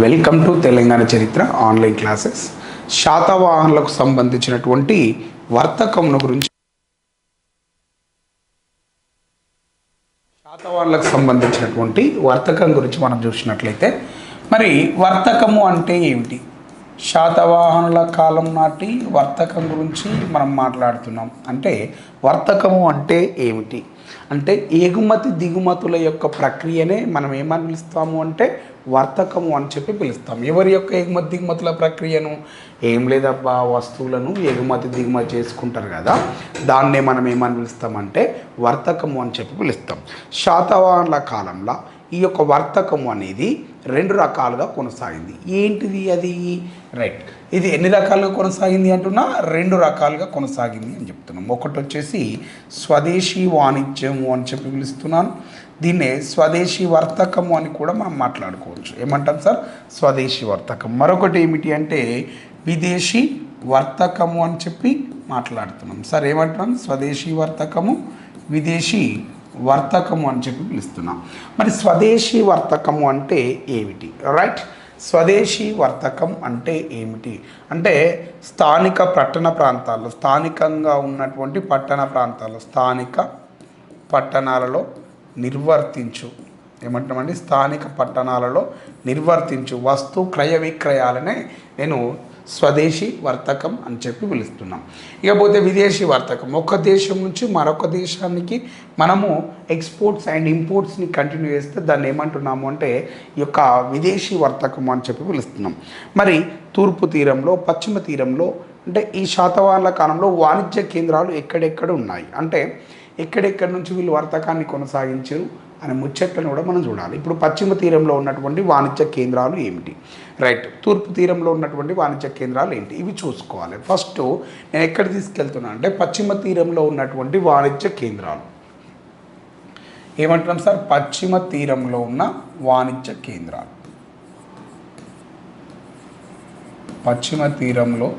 Welcome to Telangana చరిత్ర online classes శాతవాహనులకు సంబంధించినటువంటి వర్తకమును గురించి శాతవాహనులకు సంబంధించినటువంటి వర్తకం గురించి మనం చూసినట్లయితే మరి వర్తకము అంటే ఏమిటి? శాతవాహనుల కాలం నాటి వర్తకం గురించి మనం మాట్లాడుతున్నాం. అంటే వర్తకము అంటే ఏమిటి? అంటే ఎగుమతి దిగుమతుల యొక్క ప్రక్రియనే మనం ఏమని పిలుస్తాము అంటే వర్తకము అని చెప్పి పిలుస్తాం. ఎవరి యొక్క ఎగుమతి దిగుమతుల ప్రక్రియను? ఏం లేదబ్బా వస్తువులను ఎగుమతి దిగుమతి చేసుకుంటారు కదా దాన్నే మనం ఏమని పిలుస్తామంటే వర్తకము అని చెప్పి పిలుస్తాం. శాతవాహనుల కాలంలో ఈ యొక్క వర్తకము అనేది రెండు రకాలుగా కొనసాగింది. ఏంటిది అది? రైట్ ఇది ఎన్ని రకాలుగా కొనసాగింది అంటున్నా? రెండు రకాలుగా కొనసాగింది అని చెప్తున్నాం. ఒకటి వచ్చేసి స్వదేశీ వాణిజ్యము అని చెప్పి పిలుస్తున్నాను. దీన్నే స్వదేశీ వర్తకము అని కూడా మనం మాట్లాడుకోవచ్చు. ఏమంటాం సార్? స్వదేశీ వర్తకం. మరొకటి ఏమిటి అంటే విదేశీ వర్తకము అని చెప్పి మాట్లాడుతున్నాం. సార్ ఏమంటున్నాం? స్వదేశీ వర్తకము విదేశీ వర్తకము అని చెప్పి పిలుస్తున్నాం. మరి స్వదేశీ వర్తకము అంటే ఏమిటి? రైట్ స్వదేశీ వర్తకం అంటే ఏమిటి? అంటే స్థానిక పట్టణ ప్రాంతాల్లో స్థానికంగా ఉన్నటువంటి పట్టణ ప్రాంతాల్లో స్థానిక పట్టణాలలో నిర్వర్తించు. ఏమంటామండి? స్థానిక పట్టణాలలో నిర్వర్తించు. వస్తు క్రయ విక్రయాలనే నేను స్వదేశీ వర్తకం అని చెప్పి పిలుస్తున్నాం. ఇకపోతే విదేశీ వర్తకం. ఒక దేశం నుంచి మరొక దేశానికి మనము ఎక్స్పోర్ట్స్ అండ్ ఇంపోర్ట్స్ని కంటిన్యూ చేస్తే దాన్ని ఏమంటున్నాము అంటే ఈ యొక్క విదేశీ వర్తకం అని చెప్పి పిలుస్తున్నాం. మరి తూర్పు తీరంలో పశ్చిమ తీరంలో అంటే ఈ శాతవాహనుల కాలంలో వాణిజ్య కేంద్రాలు ఎక్కడెక్కడ ఉన్నాయి? అంటే ఎక్కడెక్కడి నుంచి వీళ్ళు వర్తకాన్ని కొనసాగించారు? అనే ముచ్చట్లను కూడా మనం చూడాలి. ఇప్పుడు పశ్చిమ తీరంలో ఉన్నటువంటి వాణిజ్య కేంద్రాలు ఏమిటి? రైట్. తూర్పు తీరంలో ఉన్నటువంటి వాణిజ్య కేంద్రాలు ఏంటి? ఇవి చూసుకోవాలి. ఫస్ట్ నేను ఎక్కడ తీసుకెళ్తున్నా అంటే పశ్చిమ తీరంలో ఉన్నటువంటి వాణిజ్య కేంద్రాలు. ఏమంటున్నాం సార్? పశ్చిమ తీరంలో ఉన్న వాణిజ్య కేంద్రాలు. పశ్చిమ తీరంలో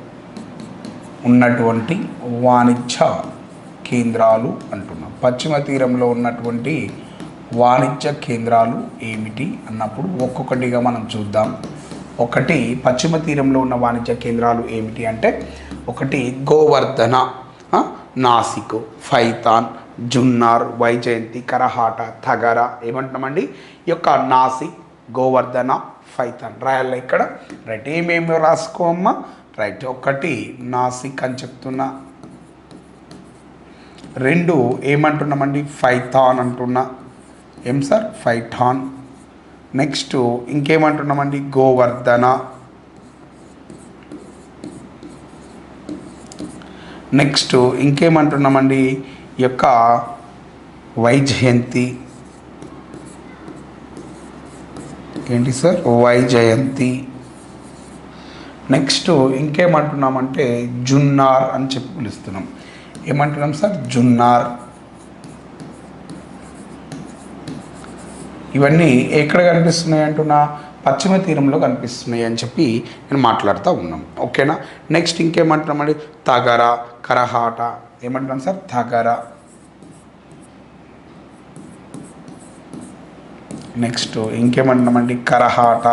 ఉన్నటువంటి వాణిజ్య కేంద్రాలు అంటున్నాం. పశ్చిమ తీరంలో ఉన్నటువంటి వాణిజ్య కేంద్రాలు ఏమిటి అన్నప్పుడు ఒక్కొక్కటిగా మనం చూద్దాం. ఒకటి పశ్చిమ తీరంలో ఉన్న వాణిజ్య కేంద్రాలు ఏమిటి అంటే ఒకటి గోవర్ధన నాసిక్ ఫైతాన్ జున్నార్ వైజయంతి కరహాట తగర ఏమంటున్నామండి? ఈ యొక్క నాసిక్ గోవర్ధన ఫైతాన్. రాయాలి ఇక్కడ? రైట్ ఏమేమి రాసుకోమ్మా రైట్ ఒకటి నాసిక్ అని చెప్తున్నా. రెండు ఏమంటున్నామండి? ఫైథాన్ అంటున్నా. ఏం సార్? ఫైటాన్. నెక్స్ట్ ఇంకేమంటున్నామండి? గోవర్ధన. నెక్స్ట్ ఇంకేమంటున్నామండి? ఈ యొక్క వైజయంతి. ఏంటి సార్? వైజయంతి. నెక్స్ట్ ఇంకేమంటున్నామంటే జున్నార్ అని చెప్పి పిలుస్తున్నాం. ఏమంటున్నాం సార్? జున్నార్. ఇవన్నీ ఎక్కడ కనిపిస్తున్నాయి అంటున్నా? పశ్చిమ తీరంలో కనిపిస్తున్నాయి అని చెప్పి నేను మాట్లాడుతూ ఉన్నాం. ఓకేనా? నెక్స్ట్ ఇంకేమంటున్నామండి తగర కరహాట. ఏమంటున్నాం సార్? తగర. నెక్స్ట్ ఇంకేమంటున్నామండి కరహాట.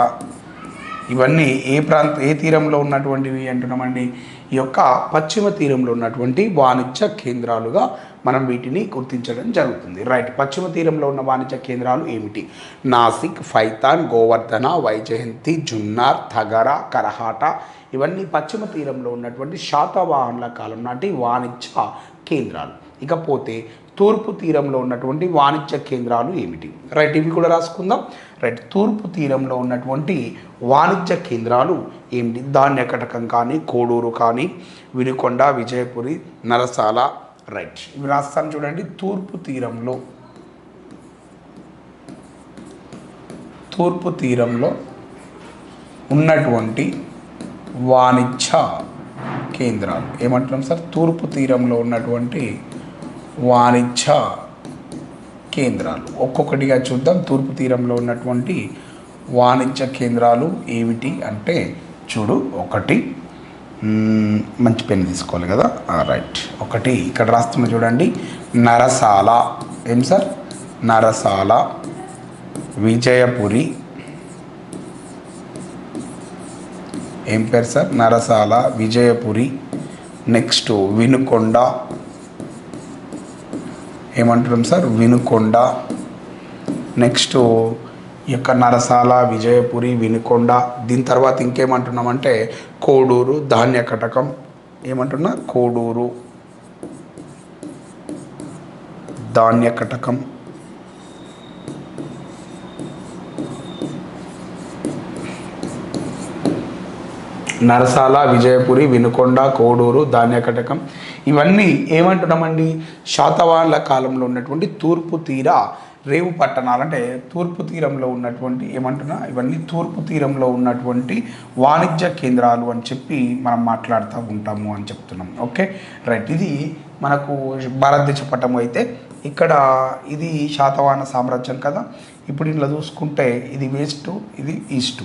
ఇవన్నీ ఏ ప్రాంత ఏ తీరంలో ఉన్నటువంటివి అంటున్నామండి ఈ యొక్క పశ్చిమ తీరంలో ఉన్నటువంటి వాణిజ్య కేంద్రాలుగా మనం వీటిని గుర్తించడం జరుగుతుంది. రైట్ పశ్చిమ తీరంలో ఉన్న వాణిజ్య కేంద్రాలు ఏమిటి? నాసిక్ ఫైతాన్ గోవర్ధన వైజయంతి జున్నార్ తగర కరహాట ఇవన్నీ పశ్చిమ తీరంలో ఉన్నటువంటి శాతవాహనుల కాలం నాటి వాణిజ్య కేంద్రాలు. ఇకపోతే తూర్పు తీరంలో ఉన్నటువంటి వాణిజ్య కేంద్రాలు ఏమిటి? రైట్ ఇవి కూడా రాసుకుందాం. రైట్ తూర్పు తీరంలో ఉన్నటువంటి వాణిజ్య కేంద్రాలు ఏమిటి? ధాన్యకటకం కానీ కోడూరు కానీ వినుకొండ విజయపురి నరసాల రైట్ ఇవి రాస్తాను చూడండి. తూర్పు తీరంలో. తూర్పు తీరంలో ఉన్నటువంటి వాణిజ్య కేంద్రాలు. ఏమంటున్నాం సార్? తూర్పు తీరంలో ఉన్నటువంటి వాణిజ్య కేంద్రాలు. ఒక్కొక్కటిగా చూద్దాం. తూర్పు తీరంలో ఉన్నటువంటి వాణిజ్య కేంద్రాలు ఏమిటి అంటే చూడు ఒకటి మంచి పెన్ తీసుకోవాలి కదా? రైట్ ఒకటి ఇక్కడ రాస్తున్న చూడండి. నరసాల. ఏం సార్? నరసాల. విజయపురి. ఏం పేరు సార్? నరసాల విజయపురి. నెక్స్ట్ వినుకొండ. ఏమంటున్నాం సార్? వినుకొండ. నెక్స్ట్ యొక్క నరసాల విజయపురి వినుకొండ దీని తర్వాత ఇంకేమంటున్నామంటే కోడూరు ధాన్య కటకం ఏమంటున్నా? కోడూరు. ధాన్య కటకం. నరసాల విజయపురి వినుకొండ కోడూరు ధాన్యకటకం ఇవన్నీ ఏమంటున్నామండి? శాతవాహనుల కాలంలో ఉన్నటువంటి తూర్పు తీర రేవు పట్టణాలు అంటే తూర్పు తీరంలో ఉన్నటువంటి ఏమంటున్నా? ఇవన్నీ తూర్పు తీరంలో ఉన్నటువంటి వాణిజ్య కేంద్రాలు అని చెప్పి మనం మాట్లాడుతూ ఉంటాము అని చెప్తున్నాం. ఓకే? రైట్. ఇది మనకు భారతదేశ పట్టం అయితే ఇక్కడ ఇది శాతవాహన సామ్రాజ్యం కదా? ఇప్పుడు ఇంట్లో చూసుకుంటే ఇది వెస్ట్ ఇది ఈస్టు.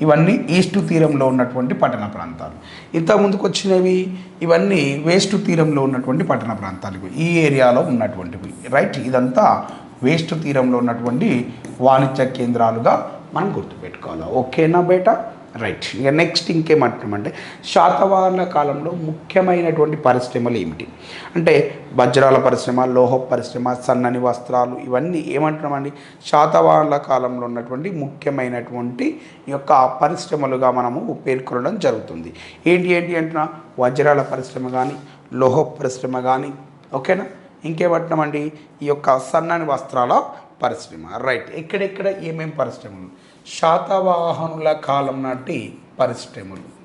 ఇవన్నీ ఈస్టు తీరంలో ఉన్నటువంటి పట్టణ ప్రాంతాలు. ఇంత ముందుకు వచ్చినవి ఇవన్నీ వేస్టు తీరంలో ఉన్నటువంటి పట్టణ ప్రాంతాలు. ఈ ఏరియాలో ఉన్నటువంటివి. రైట్. ఇదంతా వెస్ట్ తీరంలో ఉన్నటువంటి వాణిజ్య కేంద్రాలుగా మనం గుర్తుపెట్టుకోవాలి. ఓకేనా బేట? రైట్. ఇక నెక్స్ట్ ఇంకేమంటున్నామంటే శాతవాహన కాలంలో ముఖ్యమైనటువంటి పరిశ్రమలు ఏమిటి? అంటే వజ్రాల పరిశ్రమ లోహ పరిశ్రమ సన్నని వస్త్రాలు ఇవన్నీ ఏమంటున్నామండి? శాతవాహన కాలంలో ఉన్నటువంటి ముఖ్యమైనటువంటి యొక్క పరిశ్రమలుగా మనము పేర్కొనడం జరుగుతుంది. ఏంటి ఏంటి అంటున్నా? వజ్రాల పరిశ్రమ కానీ లోహ పరిశ్రమ కానీ ఓకేనా? ఇంకేమంటున్నామండి ఈ యొక్క సన్నని వస్త్రాల పరిశ్రమ. రైట్ ఎక్కడెక్కడ ఏమేమి పరిశ్రమలు? శాతవాహనుల కాలం నాటి పరిశ్రమలు.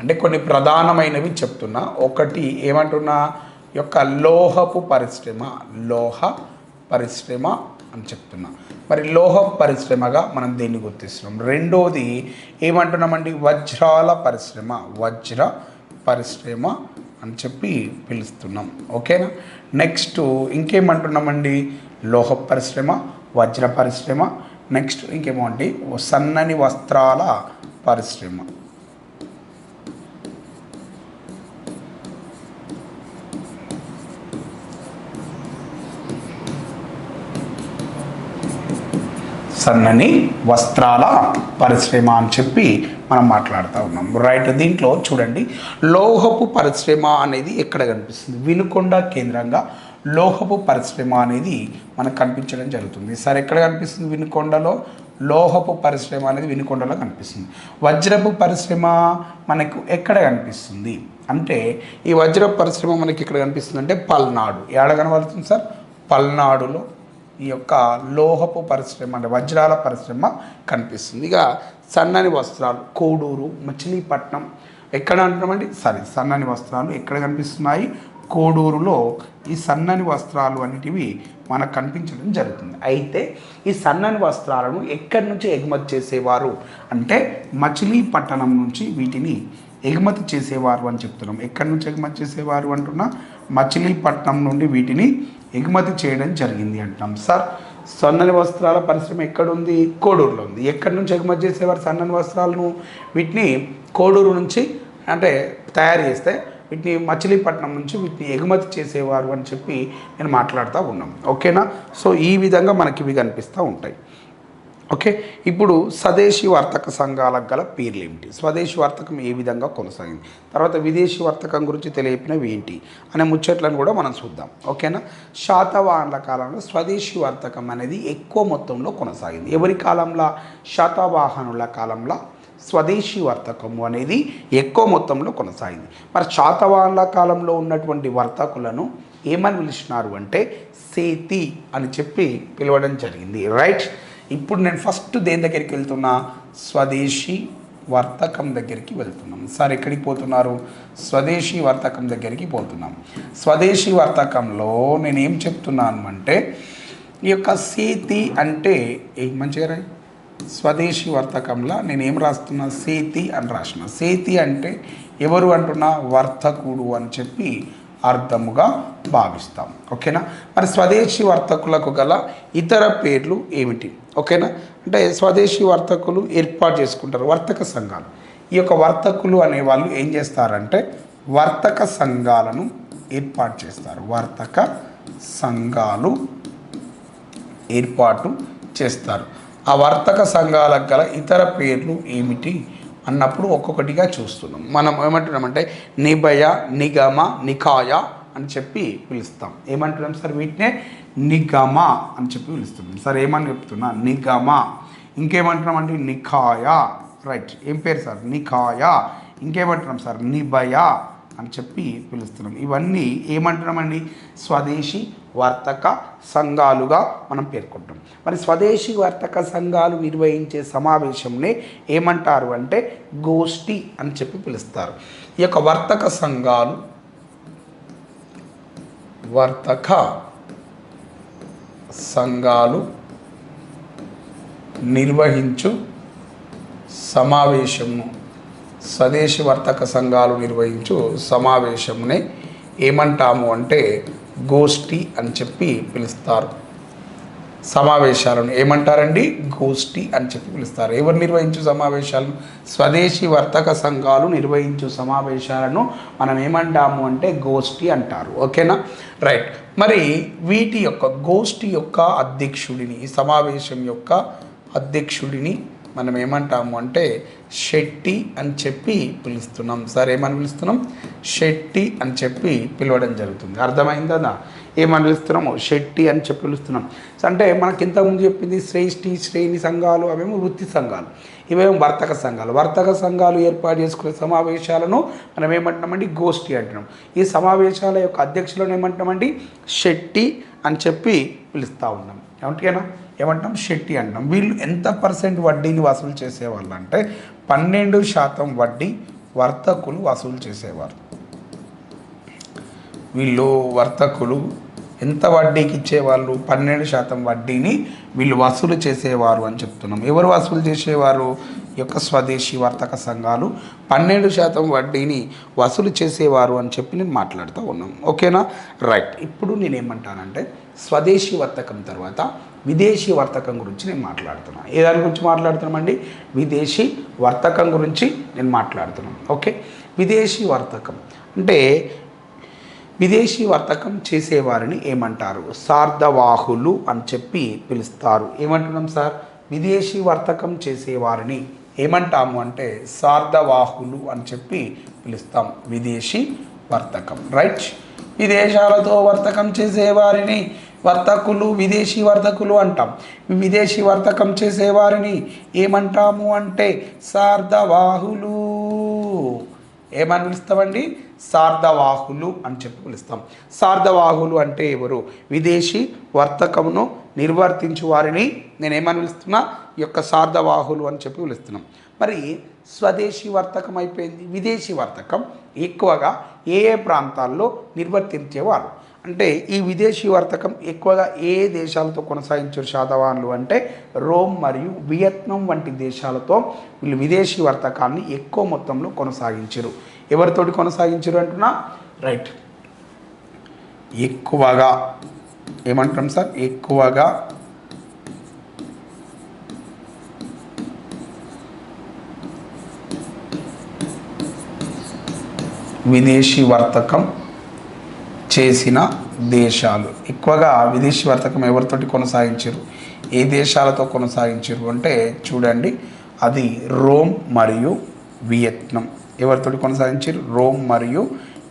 అంటే కొన్ని ప్రధానమైనవి చెప్తున్నా. ఒకటి ఏమంటున్నా? యొక్క లోహపు పరిశ్రమ. లోహ పరిశ్రమ అని చెప్తున్నా. మరి లోహ పరిశ్రమగా మనం దేన్ని గుర్తిస్తున్నాం. రెండోది ఏమంటున్నామండి? వజ్రాల పరిశ్రమ. వజ్ర పరిశ్రమ అని చెప్పి పిలుస్తున్నాం. ఓకేనా? నెక్స్ట్ ఇంకేమంటున్నామండి? లోహ పరిశ్రమ వజ్ర పరిశ్రమ. నెక్స్ట్ ఇంకేమో అండి? సన్నని వస్త్రాల పరిశ్రమ. సన్నని వస్త్రాల పరిశ్రమ అని చెప్పి మనం మాట్లాడుతూ ఉన్నాం. రైట్ దీంట్లో చూడండి. లోహపు పరిశ్రమ అనేది ఎక్కడ కనిపిస్తుంది? వినుకొండ కేంద్రంగా లోహపు పరిశ్రమ అనేది మనకు కనిపించడం జరుగుతుంది. సార్ ఎక్కడ కనిపిస్తుంది వినుకొండలో? లోహపు పరిశ్రమ అనేది వినుకొండలో కనిపిస్తుంది. వజ్రపు పరిశ్రమ మనకు ఎక్కడ కనిపిస్తుంది? అంటే ఈ వజ్రపు పరిశ్రమ మనకి ఎక్కడ కనిపిస్తుంది అంటే పల్నాడు. ఏడ కనబడుతుంది సార్? పల్నాడులో. ఈ యొక్క లోహపు పరిశ్రమ అంటే వజ్రాల పరిశ్రమ కనిపిస్తుంది. ఇక సన్నని వస్త్రాలు కోడూరు మచిలీపట్నం ఎక్కడ అంటున్నామండి? సరే సన్నని వస్త్రాలు ఎక్కడ కనిపిస్తున్నాయి? కోడూరులో ఈ సన్నని వస్త్రాలు అనేటివి మనకు కనిపించడం జరుగుతుంది. అయితే ఈ సన్నని వస్త్రాలను ఎక్కడి నుంచి ఎగుమతి చేసేవారు? అంటే మచిలీపట్నం నుంచి వీటిని ఎగుమతి చేసేవారు అని చెప్తున్నాం. ఎక్కడి నుంచి ఎగుమతి చేసేవారు అంటున్నా? మచిలీపట్నం నుండి వీటిని ఎగుమతి చేయడం జరిగింది అంటున్నాం. సార్ సన్నని వస్త్రాల పరిశ్రమ ఎక్కడుంది? కోడూరులో ఉంది. ఎక్కడి నుంచి ఎగుమతి చేసేవారు సన్నని వస్త్రాలను? వీటిని కోడూరు నుంచి అంటే తయారు చేస్తే వీటిని మచిలీపట్నం నుంచి వీటిని ఎగుమతి చేసేవారు అని చెప్పి నేను మాట్లాడుతూ ఉన్నాం. ఓకేనా? సో ఈ విధంగా మనకి ఇవి కనిపిస్తూ ఉంటాయి. ఓకే? ఇప్పుడు స్వదేశీ వర్తక సంఘాలకు గల పేర్లు ఏమిటి స్వదేశీ వర్తకం ఏ విధంగా కొనసాగింది? తర్వాత విదేశీ వర్తకం గురించి తెలియపినవి ఏంటి? అనే ముచ్చట్లను కూడా మనం చూద్దాం. ఓకేనా? శాతవాహనుల కాలంలో స్వదేశీ వర్తకం అనేది ఎక్కువ మొత్తంలో కొనసాగింది. ఎవరి కాలంలో? శాతవాహనుల కాలంలో స్వదేశీ వర్తకము అనేది ఎక్కువ మొత్తంలో కొనసాగింది. మరి శాతవాహనుల కాలంలో ఉన్నటువంటి వర్తకులను ఏమని పిలిచినారు అంటే సేతి అని చెప్పి పిలవడం జరిగింది. రైట్? ఇప్పుడు నేను ఫస్ట్ దేని దగ్గరికి వెళ్తున్నా? స్వదేశీ వర్తకం దగ్గరికి వెళ్తున్నాం. సార్ ఎక్కడికి పోతున్నారు? స్వదేశీ వర్తకం దగ్గరికి పోతున్నాం. స్వదేశీ వర్తకంలో నేను ఏం చెప్తున్నాను అంటే ఈ యొక్క సేతి అంటే ఏ మంచిగా రాయి స్వదేశీ వర్తకంలో నేను ఏం రాస్తున్నా? సేతి అని రాసిన సేతి అంటే ఎవరు అంటున్నా? వర్తకుడు అని చెప్పి అర్థముగా భావిస్తాం. ఓకేనా? మరి స్వదేశీ వర్తకులకు గల ఇతర పేర్లు ఏమిటి? ఓకేనా? అంటే స్వదేశీ వర్తకులు ఏర్పాటు చేసుకుంటారు. వర్తక సంఘాలు. ఈ యొక్క వర్తకులు అనేవాళ్ళు ఏం చేస్తారంటే వర్తక సంఘాలను ఏర్పాటు చేస్తారు. వర్తక సంఘాలు ఏర్పాటు చేస్తారు. ఆ వర్తక సంఘాలకు గల ఇతర పేర్లు ఏమిటి? అన్నప్పుడు ఒక్కొక్కటిగా చూస్తున్నాం. మనం ఏమంటున్నామంటే నిభయ నిగమ నికాయ అని చెప్పి పిలుస్తాం. ఏమంటున్నాం సార్ వీటినే? నిగమ అని చెప్పి పిలుస్తున్నాం. సార్ ఏమని చెప్తున్నా? నిగమ. ఇంకేమంటున్నాం అంటే నిఖాయ రైట్. ఏం పేరు సార్? నిఖాయ ఇంకేమంటున్నాం సార్? నిభయ అని చెప్పి పిలుస్తున్నాం ఇవన్నీ ఏమంటున్నామండి? స్వదేశీ వర్తక సంఘాలుగా మనం పేర్కొంటాం. మరి స్వదేశీ వర్తక సంఘాలు నిర్వహించే సమావేశంని ఏమంటారు అంటే గోష్ఠి అని చెప్పి పిలుస్తారు. ఈ యొక్క వర్తక సంఘాలు వర్తక సంఘాలు నిర్వహించు సమావేశము స్వదేశీ వర్తక సంఘాలు నిర్వహించు సమావేశంని ఏమంటాము అంటే గోష్ఠి అని చెప్పి పిలుస్తారు. సమావేశాలను ఏమంటారండి? గోష్ఠి అని చెప్పి పిలుస్తారు. ఎవరు నిర్వహించు సమావేశాలను? స్వదేశీ వర్తక సంఘాలు నిర్వహించు సమావేశాలను మనం ఏమంటాము అంటే గోష్ఠి అంటారు. ఓకేనా? రైట్. మరి వీటి యొక్క గోష్ఠి యొక్క అధ్యక్షుడిని ఈ సమావేశం యొక్క అధ్యక్షుడిని మనం ఏమంటాము అంటే షెట్టి అని చెప్పి పిలుస్తున్నాం. సార్ ఏమని పిలుస్తున్నాం? షెట్టి అని చెప్పి పిలవడం జరుగుతుంది. అర్థమైందా? ఏమని పిలుస్తున్నాము? షెట్టి అని చెప్పి పిలుస్తున్నాం. సో అంటే మనకి ఇంతకుముందు చెప్పింది శ్రేష్ఠి శ్రేణి సంఘాలు అవేమో వృత్తి సంఘాలు. ఇవేం వర్తక సంఘాలు? వర్తక సంఘాలు ఏర్పాటు చేసుకునే సమావేశాలను మనం ఏమంటున్నామండి? గోష్ఠి అంటున్నాం. ఈ సమావేశాల యొక్క అధ్యక్షులను ఏమంటామండి షెట్టి అని చెప్పి పిలుస్తూ ఉన్నాం. ఏమంటేనా ఏమంటాం షెట్టి అంటాం వీళ్ళు ఎంత పర్సెంట్ వడ్డీని వసూలు చేసేవాళ్ళు అంటే పన్నెండు శాతం వడ్డీ వర్తకులు వసూలు చేసేవారు. వీళ్ళు వర్తకులు ఎంత వడ్డీకి ఇచ్చేవాళ్ళు పన్నెండు శాతం వడ్డీని వీళ్ళు వసూలు చేసేవారు అని చెప్తున్నాం. ఎవరు వసూలు చేసేవారు? యొక్క స్వదేశీ వర్తక సంఘాలు పన్నెండు శాతం వడ్డీని వసూలు చేసేవారు అని చెప్పి నేను మాట్లాడుతూ ఉన్నాం. ఓకేనా? రైట్. ఇప్పుడు నేను ఏమంటానంటే స్వదేశీ వర్తకం తర్వాత విదేశీ వర్తకం గురించి నేను మాట్లాడుతున్నాను ఏ దాని గురించి మాట్లాడుతున్నామండి? విదేశీ వర్తకం గురించి నేను మాట్లాడుతున్నాను ఓకే? విదేశీ వర్తకం. అంటే విదేశీ వర్తకం చేసేవారిని ఏమంటారు? సార్ధవాహులు అని చెప్పి పిలుస్తారు. ఏమంటున్నాం సార్? విదేశీ వర్తకం చేసేవారిని ఏమంటాము అంటే సార్ధవాహులు అని చెప్పి పిలుస్తాం. విదేశీ వర్తకం. రైట్? విదేశాలతో వర్తకం చేసేవారిని వర్తకులు విదేశీ వర్తకులు అంటాం. విదేశీ వర్తకం చేసేవారిని ఏమంటాము అంటే సార్ధవాహులు. ఏమని పిలుస్తామండి సార్ధవాహులు అని చెప్పి పిలుస్తాం. సార్ధవాహులు అంటే ఎవరు? విదేశీ వర్తకమును నిర్వర్తించు వారిని నేను ఏమని పిలుస్తున్నా ఈ యొక్క సార్ధవాహులు అని చెప్పి పిలుస్తున్నాం. మరి స్వదేశీ వర్తకం అయిపోయింది. విదేశీ వర్తకం ఎక్కువగా ఏ ఏ ప్రాంతాల్లో నిర్వర్తించేవారు? అంటే ఈ విదేశీ వర్తకం ఎక్కువగా ఏ దేశాలతో కొనసాగించారు శాతవాహనులు అంటే రోమ్ మరియు వియత్నాం వంటి దేశాలతో వీళ్ళు విదేశీ వర్తకాన్ని ఎక్కువ మొత్తంలో కొనసాగించారు. ఎవరితోటి కొనసాగించారు అంటున్నా? రైట్. ఎక్కువగా ఏమంటాం సార్? ఎక్కువగా విదేశీ వర్తకం చేసిన దేశాలు. ఎక్కువగా విదేశీ వర్తకం ఎవరితోటి కొనసాగించారు ఏ దేశాలతో కొనసాగించారు అంటే చూడండి అది రోమ్ మరియు వియత్నం. ఎవరితోటి కొనసాగించారు రోమ్ మరియు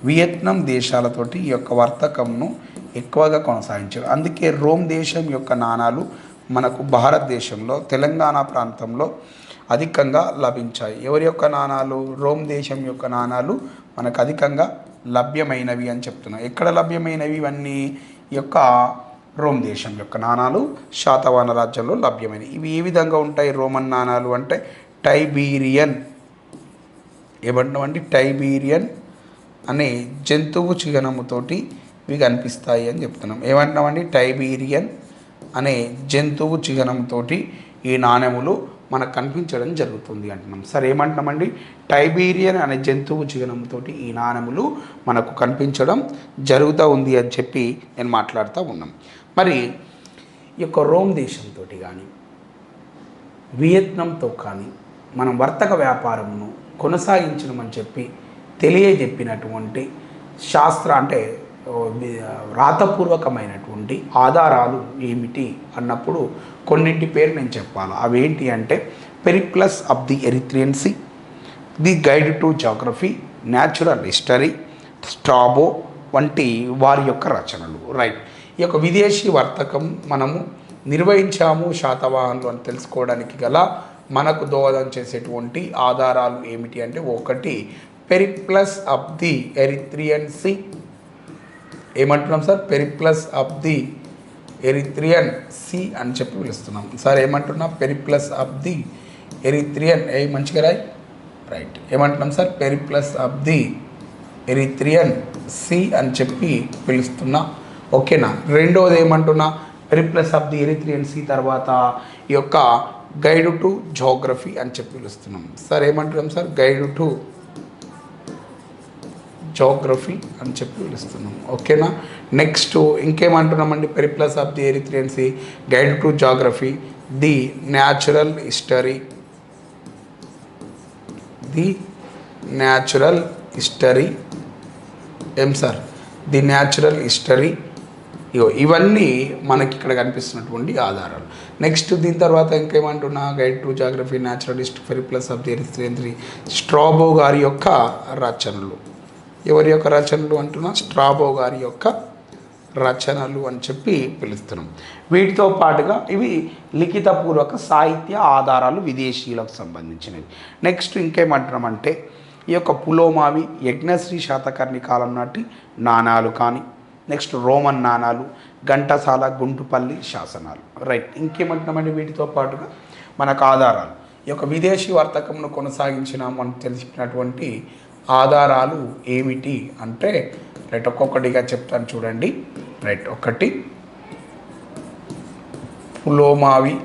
వియత్నాం దేశాలతోటి ఈ యొక్క వర్తకంను ఎక్కువగా కొనసాగించారు అందుకే రోమ్ దేశం యొక్క నాణాలు మనకు భారతదేశంలో తెలంగాణ ప్రాంతంలో అధికంగా లభించాయి. ఎవరి యొక్క నాణాలు? రోమ్ దేశం యొక్క నాణాలు మనకు అధికంగా లభ్యమైనవి అని చెప్తున్నాం. ఎక్కడ లభ్యమైనవి? ఇవన్నీ ఈ యొక్క రోమ్ దేశం యొక్క నాణాలు శాతవాన రాజ్యంలో లభ్యమైనవి. ఇవి ఏ విధంగా ఉంటాయి? రోమన్ నాణాలు అంటే టైబీరియన్. ఏమంటామండి? టైబీరియన్ అనే జంతువు చిహ్నముతోటి ఇవి కనిపిస్తాయి అని చెప్తున్నాం. ఏమంటామండి టైబీరియన్ అనే జంతువు చిహ్నంతోటి ఈ నాణ్యములు మనకు కనిపించడం జరుగుతుంది అంటున్నాం. సరే ఏమంటున్నామండి? టైబీరియన్ అనే జంతువు జీవనంతో ఈ నాణములు మనకు కనిపించడం జరుగుతూ ఉంది అని చెప్పి నేను మాట్లాడుతూ ఉన్నాం. మరి ఈ యొక్క రోమ్ దేశంతో కానీ వియత్నంతో కానీ మనం వర్తక వ్యాపారమును కొనసాగించడం అని చెప్పి తెలియజెప్పినటువంటి శాస్త్ర అంటే రాతపూర్వకమైనటువంటి ఆధారాలు ఏమిటి అన్నప్పుడు కొన్నింటి పేరు నేను చెప్పాలి? అవేంటి అంటే Periplus of the Erythraean Sea the guide to geography natural history Strabo వంటి వారి యొక్క రచనలు. రైట్. ఈ యొక్క విదేశీ వర్తకం మనము నిర్వహించాము శాతవాహనులు అని తెలుసుకోవడానికి గల మనకు దోహదం చేసేటువంటి ఆధారాలు ఏమిటి అంటే ఒకటి పెరిప్లస్ ఆఫ్ ది ఎరిత్రియన్సీ ఏమంటున్నాం sir? Periplus of the Erythraean sea అని చెప్పి పిలుస్తున్నాం. సార్ ఏమంటున్నాం? పెరిప్లస్ ఆఫ్ ది ఎరిత్రియన్ ఏ మంచిగా రాయ్? రైట్ ఏమంటున్నాం sir? Periplus of the Erythraean Sea అని చెప్పి పిలుస్తున్నా. ఓకేనా? రెండవది ఏమంటున్నా? Periplus of the Erythraean Sea తర్వాత ఈ యొక్క గైడ్ టు జోగ్రఫీ అని చెప్పి పిలుస్తున్నాం. సార్ ఏమంటున్నాం సార్? గైడ్ టు జోగ్రఫీ అని చెప్పి పిలుస్తున్నాం. ఓకేనా? Next ఇంకేమంటున్నామండి? Periplus of the Erythraean Sea guide to geography the natural history the natural history ఏం సార్? ది న్యాచురల్ హిస్టరీ ఇగో ఇవన్నీ మనకి ఇక్కడ కనిపిస్తున్నటువంటి ఆధారాలు. నెక్స్ట్ దీని తర్వాత ఇంకేమంటున్నా? Guide to geography natural history plus of the Erythraean Sea Strabo గారి యొక్క రచనలు. ఎవరి యొక్క రచనలు అంటున్నా? స్ట్రాబో గారి యొక్క రచనలు అని చెప్పి పిలుస్తున్నాం. వీటితో పాటుగా ఇవి లిఖితపూర్వక సాహిత్య ఆధారాలు విదేశీయులకు సంబంధించినవి. నెక్స్ట్ ఇంకేమంటున్నామంటే ఈ యొక్క పులోమావి యజ్ఞశ్రీ శాతకర్ణి కాలం నాటి నాణాలు కానీ నెక్స్ట్ రోమన్ నాణాలు ఘంటసాల గుంటుపల్లి శాసనాలు. రైట్ ఇంకేమంటున్నామండి వీటితో పాటుగా మనకు ఆధారాలు. ఈ యొక్క విదేశీ వర్తకమును కొనసాగించినాము అని తెలిసినటువంటి ఆధారాలు ఏమిటి అంటే రైట్ ఒక్కొక్కటిగా చెప్తాను చూడండి. రైట్ ఒకటి. పులోమావి.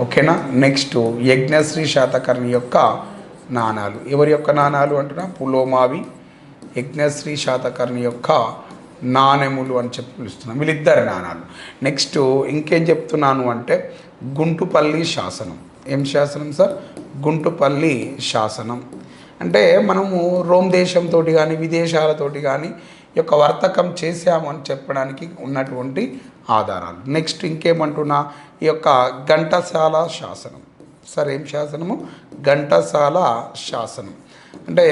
ఓకేనా? నెక్స్ట్ యజ్ఞశ్రీ శాతకర్ణి యొక్క నాణాలు. ఎవరి యొక్క నాణాలు అంటున్నా? పులోమావి యజ్ఞశ్రీ శాతకర్ణి యొక్క నాణెములు అని చెప్పి పిలుస్తున్నాం. వీళ్ళిద్దరు నాణాలు. నెక్స్ట్ ఇంకేం చెప్తున్నాను అంటే గుంటుపల్లి శాసనం. ఏం శాసనం సార్? గుంటుపల్లి శాసనం. అంటే మనము రోమ్ దేశంతో కానీ విదేశాలతోటి కానీ యొక్క వర్తకం చేశాము అని చెప్పడానికి ఉన్నటువంటి ఆధారాలు. నెక్స్ట్ ఇంకేమంటున్నా? ఈ యొక్క ఘంటసాల శాసనం. సార్ ఏం శాసనము? ఘంటసాల శాసనం. అంటే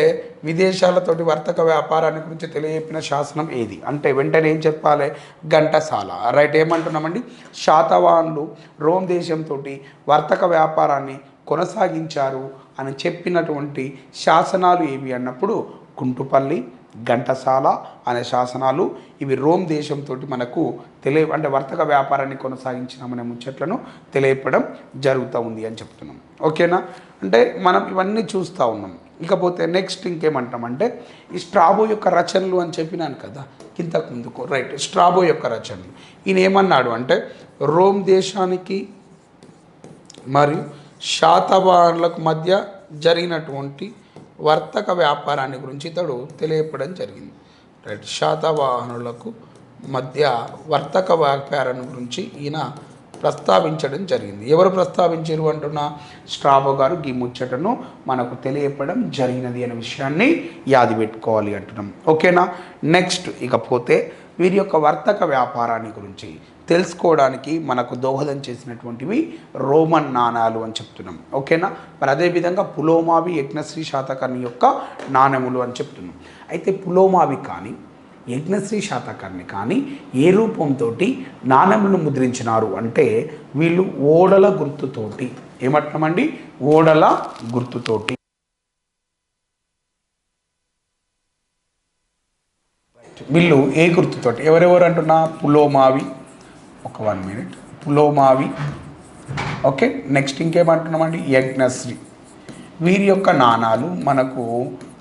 విదేశాలతోటి వర్తక వ్యాపారాన్ని గురించి తెలియజెప్పిన శాసనం ఏది? అంటే వెంటనే ఏం చెప్పాలి? ఘంటసాల. రైట్ ఏమంటున్నామండి? శాతవాన్లు రోమ్ దేశంతో వర్తక వ్యాపారాన్ని కొనసాగించారు అని చెప్పినటువంటి శాసనాలు ఏవి అన్నప్పుడు గుంటుపల్లి ఘంటసాల అనే శాసనాలు ఇవి రోమ్ దేశంతో మనకు తెలియ అంటే వర్తక వ్యాపారాన్ని కొనసాగించినామనే ముచ్చట్లను తెలియపడం జరుగుతూ ఉంది అని చెప్తున్నాం. ఓకేనా? అంటే మనం ఇవన్నీ చూస్తూ ఉన్నాం. ఇకపోతే నెక్స్ట్ ఇంకేమంటామంటే ఈ స్ట్రాబో యొక్క రచనలు అని చెప్పినాను కదా ఇంతకు ముందుకు. రైట్ స్ట్రాబో యొక్క రచనలు. ఈయన ఏమన్నాడు అంటే రోమ్ దేశానికి మరియు శాతవాహనులకు మధ్య జరిగినటువంటి వర్తక వ్యాపారాన్ని గురించి ఇతడు తెలియపడం జరిగింది. రైట్ శాతవాహనులకు మధ్య వర్తక వ్యాపారాన్ని గురించి ఈయన ప్రస్తావించడం జరిగింది. ఎవరు ప్రస్తావించారు అంటున్నా? స్ట్రాబో గారు ఈ ముచ్చటను మనకు తెలియపడం జరిగినది అనే విషయాన్ని యాది పెట్టుకోవాలి అంటున్నాం. ఓకేనా? నెక్స్ట్ ఇకపోతే వీరి యొక్క వర్తక వ్యాపారాన్ని గురించి తెలుసుకోవడానికి మనకు దోహదం చేసినటువంటివి రోమన్ నాణాలు అని చెప్తున్నాం. ఓకేనా? మరి అదేవిధంగా పులోమావి యజ్ఞశ్రీ శాతకర్ణి యొక్క నాణెములు అని చెప్తున్నాం. అయితే పులోమావి కానీ యజ్ఞశ్రీ శాతకర్ణి కానీ ఏ రూపంతో నాణెములను ముద్రించినారు అంటే వీళ్ళు ఓడల గుర్తుతోటి. ఏమంటున్నామండి ఓడల గుర్తుతోటి. వీళ్ళు ఏ గుర్తుతోటి? ఎవరెవరు అంటున్నా? పులోమావి. ఒక one minute. Pulomavi. Okay next ఇంకేమంటున్నామండి? Yajnashri. వీరి యొక్క నాణాలు మనకు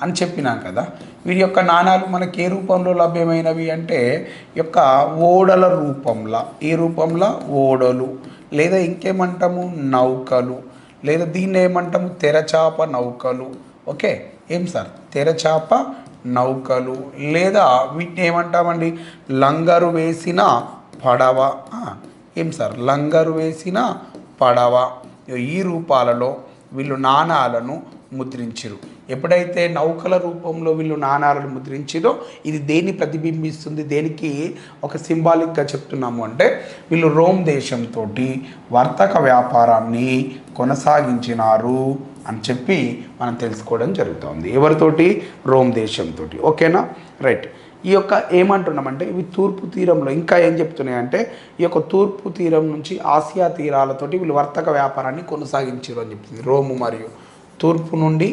అని చెప్పినాం కదా. వీరి యొక్క నాణాలు మనకి ఏ రూపంలో లభ్యమైనవి అంటే ఈ యొక్క ఓడల రూపంలో ఏ రూపంలో? ఓడలు. లేదా ఇంకేమంటాము? నౌకలు. లేదా దీన్ని ఏమంటాము? తెరచాప నౌకలు. ఓకే? ఏం సార్? తెరచాప నౌకలు. లేదా వీటిని ఏమంటామండి? లంగరు వేసిన పడవ. ఏం సార్? లంగరు వేసిన పడవ. ఈ రూపాలలో వీళ్ళు నాణాలను ముద్రించరు. ఎప్పుడైతే నౌకల రూపంలో వీళ్ళు నాణాలను ముద్రించిందో ఇది దేన్ని ప్రతిబింబిస్తుంది? దేనికి? ఒక సింబాలిక్గా చెప్తున్నాము అంటే వీళ్ళు రోమ్ దేశంతో వర్తక వ్యాపారాన్ని కొనసాగించినారు అని చెప్పి మనం తెలుసుకోవడం జరుగుతుంది. ఎవరితోటి? రోమ్ దేశంతో ఓకేనా? రైట్. ఈ యొక్క ఏమంటున్నామంటే ఇవి తూర్పు తీరంలో ఇంకా ఏం చెప్తున్నాయంటే ఈ యొక్క తూర్పు తీరం నుంచి ఆసియా తీరాలతోటి వీళ్ళు వర్తక వ్యాపారాన్ని కొనసాగించారు అని చెప్తుంది. రోము మరియు తూర్పు నుండి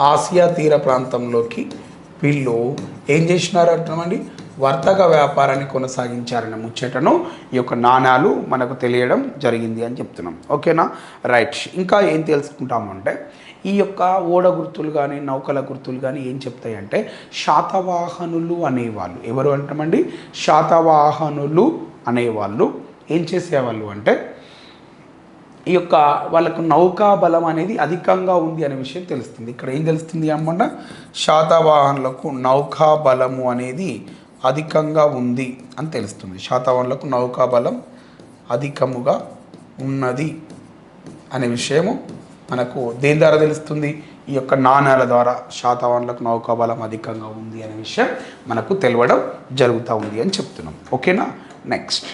ఆసియా తీర ప్రాంతంలోకి వీళ్ళు ఏం చేసినారు వర్తక వ్యాపారాన్ని కొనసాగించారనే ముచ్చటను ఈ యొక్క నాణాలు మనకు తెలియడం జరిగింది అని చెప్తున్నాం. ఓకేనా? రైట్. ఇంకా ఏం తెలుసుకుంటామంటే ఈ యొక్క ఓడ గుర్తులు కానీ నౌకల గుర్తులు కానీ ఏం చెప్తాయంటే శాతవాహనులు అనేవాళ్ళు. ఎవరు అంటామండి? శాతవాహనులు అనేవాళ్ళు. ఏం చేసేవాళ్ళు అంటే ఈ యొక్క వాళ్ళకు నౌకా బలం అనేది అధికంగా ఉంది అనే విషయం తెలుస్తుంది. ఇక్కడ ఏం తెలుస్తుంది అన్నమాట శాతవాహనులకు నౌకా బలము అనేది అధికంగా ఉంది అని తెలుస్తుంది. శాతవాహనులకు నౌకా బలం అధికముగా ఉన్నది అనే విషయము మనకు దేని ద్వారా తెలుస్తుంది? ఈ యొక్క నాణ్యాల ద్వారా శాతవాహనులకు నౌకా బలం అధికంగా ఉంది అనే విషయం మనకు తెలవడం జరుగుతూ ఉంది అని చెప్తున్నాం. ఓకేనా? నెక్స్ట్.